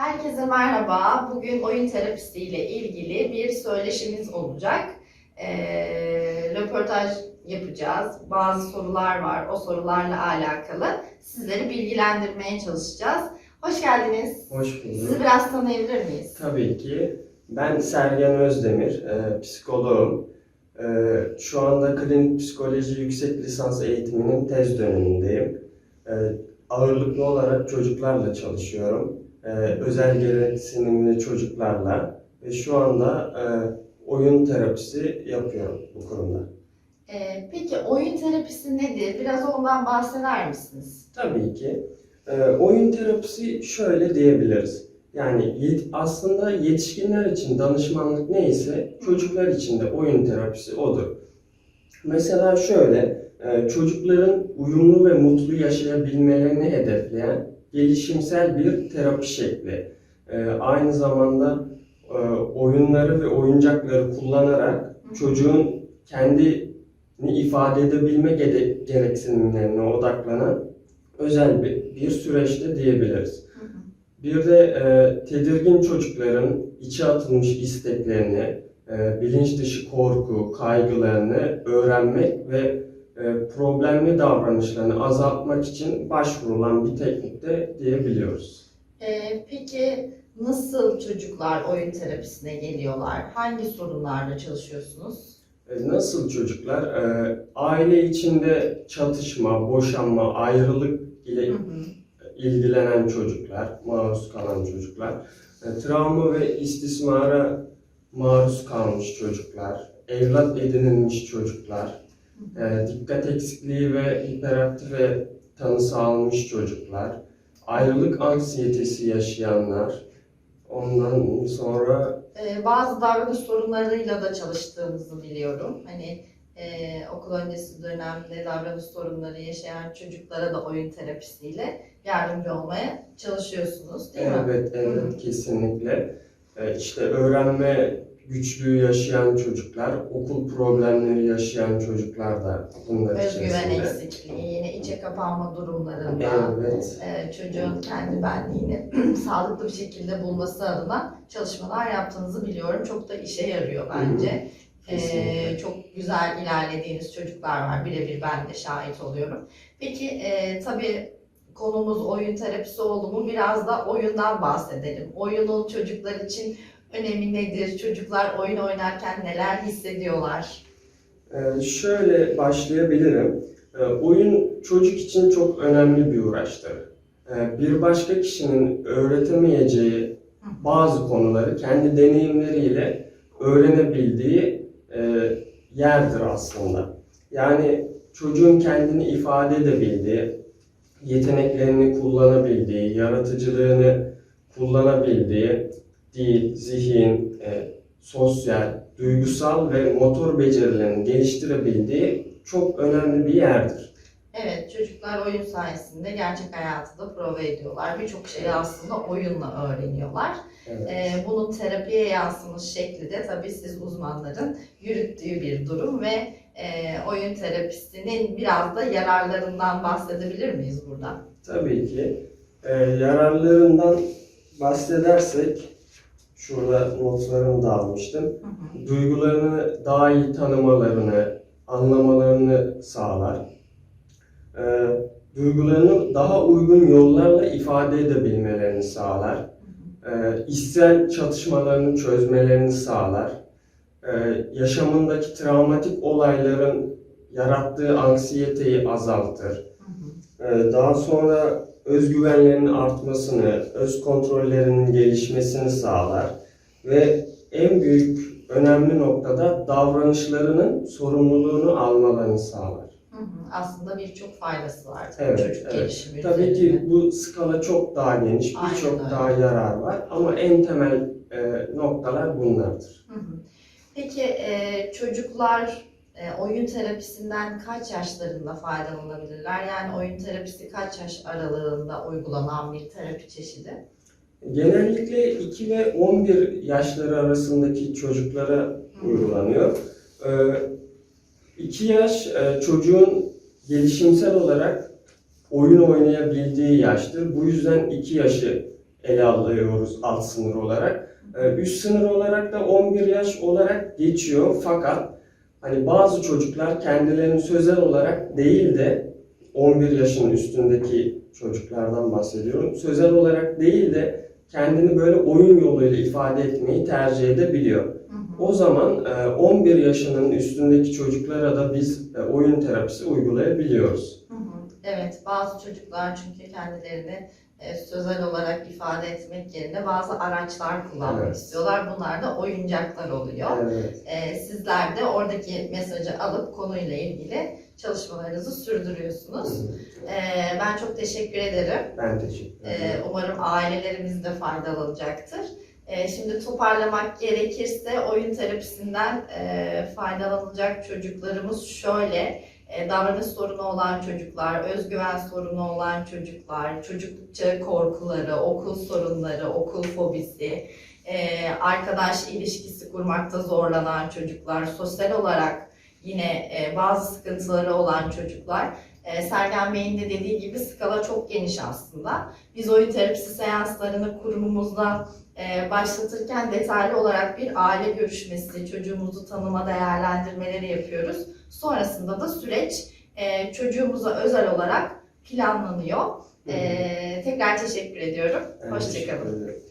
Herkese merhaba. Bugün oyun terapisi ile ilgili bir söyleşimiz olacak. Ee, röportaj yapacağız. Bazı sorular var. O sorularla alakalı sizleri bilgilendirmeye çalışacağız. Hoş geldiniz. Hoş bulduk. Sizi biraz tanıyabilir miyiz? Tabii ki. Ben Sergen Özdemir, e, psikoloğum. E, şu anda klinik psikoloji yüksek lisans eğitiminin tez dönemindeyim. E, ağırlıklı olarak çocuklarla çalışıyorum. E, özel gereksinimli çocuklarla ve şu anda e, oyun terapisi yapıyorum bu kurumda. Ee, peki oyun terapisi nedir? Biraz ondan bahseder misiniz? Tabii ki. Ee, oyun terapisi şöyle diyebiliriz. Yani yet- aslında yetişkinler için danışmanlık neyse çocuklar için de oyun terapisi odur. Mesela şöyle, e, çocukların uyumlu ve mutlu yaşayabilmelerini hedefleyen gelişimsel bir terapi şekli. E, Aynı zamanda e, oyunları ve oyuncakları kullanarak çocuğun kendini ifade edebilme gere- gereksinimlerine odaklanan özel bir, bir süreçte diyebiliriz. Bir de e, tedirgin çocukların içe atılmış isteklerini, e, bilinç dışı korku, kaygılarını öğrenmek ve problemli davranışlarını azaltmak için başvurulan bir teknikte diyebiliyoruz. Ee, peki nasıl çocuklar oyun terapisine geliyorlar? Hangi sorunlarla çalışıyorsunuz? E, Nasıl çocuklar? E, Aile içinde çatışma, boşanma, ayrılık ile Hı hı. ilgilenen çocuklar, maruz kalan çocuklar, e, travma ve istismara maruz kalmış çocuklar, evlat edinilmiş çocuklar, e, dikkat eksikliği ve hiperaktife tanısı almış çocuklar, ayrılık anksiyetesi yaşayanlar, ondan sonra Ee, bazı davranış sorunlarıyla da çalıştığınızı biliyorum. Hani e, okul öncesi dönemde davranış sorunları yaşayan çocuklara da oyun terapisiyle yardımcı olmaya çalışıyorsunuz değil mi? Evet, evet kesinlikle. Ee, İşte öğrenme güçlüğü yaşayan çocuklar, okul problemleri yaşayan çocuklar da bunlar Özgüven içerisinde. eksikliği, yine içe kapanma durumlarında Evet, e, çocuğun kendi benliğini sağlıklı bir şekilde bulması adına çalışmalar yaptığınızı biliyorum. Çok da işe yarıyor bence. kesinlikle. Ee, çok güzel ilerlediğiniz çocuklar var. Birebir ben de şahit oluyorum. Peki e, tabii konumuz oyun terapisi oldu mu biraz da oyundan bahsedelim. Oyunun çocuklar için önemi nedir? Çocuklar oyun oynarken neler hissediyorlar? Ee, şöyle başlayabilirim. Ee, oyun çocuk için çok önemli bir uğraştır. Ee, bir başka kişinin öğretemeyeceği bazı konuları kendi deneyimleriyle öğrenebildiği e, yerdir aslında. Yani çocuğun kendini ifade edebildiği, yeteneklerini kullanabildiği, yaratıcılığını kullanabildiği dil, zihin, e, sosyal, duygusal ve motor becerilerini geliştirebildiği çok önemli bir yerdir. Evet, çocuklar oyun sayesinde gerçek hayatı da prova ediyorlar. Birçok şeyi aslında oyunla öğreniyorlar. Evet. Ee, bunun terapiye yansımış şekli de tabii siz uzmanların yürüttüğü bir durum ve e, oyun terapisinin biraz da yararlarından bahsedebilir miyiz burada? Tabii ki. E, yararlarından bahsedersek, şurada notlarımı da almıştım. Hı hı. Duygularını daha iyi tanımalarını, anlamalarını sağlar. E, duygularını daha uygun yollarla ifade edebilmelerini sağlar. e, içsel çatışmalarını çözmelerini sağlar. E, yaşamındaki travmatik olayların yarattığı anksiyeteyi azaltır. Hı hı. E, daha sonra özgüvenlerinin artmasını, öz kontrollerinin gelişmesini sağlar ve en büyük önemli noktada davranışlarının sorumluluğunu almalarını sağlar. Hı hı. Aslında birçok faydası var Evet, çocuk evet. gelişimi Tabii ki bu skala çok daha geniş, birçok daha yarar var ama en temel e, noktalar bunlardır. Hı hı. Peki e, çocuklar e, oyun terapisinden kaç yaşlarında faydalanabilirler? Yani oyun terapisi kaç yaş aralığında uygulanan bir terapi çeşidi? Genellikle 2 ve 11 yaşları arasındaki çocuklara uygulanıyor. 2 yaş e, çocuğun gelişimsel olarak oyun oynayabildiği yaştır. Bu yüzden 2 yaşı ele alıyoruz alt sınır olarak. Ee, Üst sınır olarak da 11 yaş olarak geçiyor fakat hani bazı çocuklar kendilerini sözel olarak değil de 11 yaşın üstündeki çocuklardan bahsediyorum. Sözel olarak değil de kendini böyle oyun yoluyla ifade etmeyi tercih edebiliyor. Hı hı. O zaman e, 11 yaşının üstündeki çocuklara da biz e, oyun terapisi uygulayabiliyoruz. Hı hı. Evet, bazı çocuklar çünkü kendilerini e, sözel olarak ifade etmek yerine bazı araçlar kullanmak Evet. istiyorlar. Bunlar da oyuncaklar oluyor. Evet. E, sizler de oradaki mesajı alıp konuyla ilgili çalışmalarınızı sürdürüyorsunuz. E, ben çok teşekkür ederim. Ben teşekkür E, ederim. umarım ailelerimiz de faydalanacaktır. E, şimdi toparlamak gerekirse oyun terapisinden e, faydalanacak çocuklarımız şöyle. E, davranış sorunu olan çocuklar, özgüven sorunu olan çocuklar, çocuklukça korkuları, okul sorunları, okul fobisi, e, arkadaş ilişkisi kurmakta zorlanan çocuklar, sosyal olarak yine e, bazı sıkıntıları olan çocuklar. Sergen Bey'in de dediği gibi skala çok geniş aslında. Biz oyun terapisi seanslarını kurumumuzda başlatırken detaylı olarak bir aile görüşmesi, çocuğumuzu tanıma değerlendirmeleri yapıyoruz. Sonrasında da süreç e, çocuğumuza özel olarak planlanıyor. E, tekrar teşekkür ediyorum. Ben Hoşçakalın. teşekkür ederim.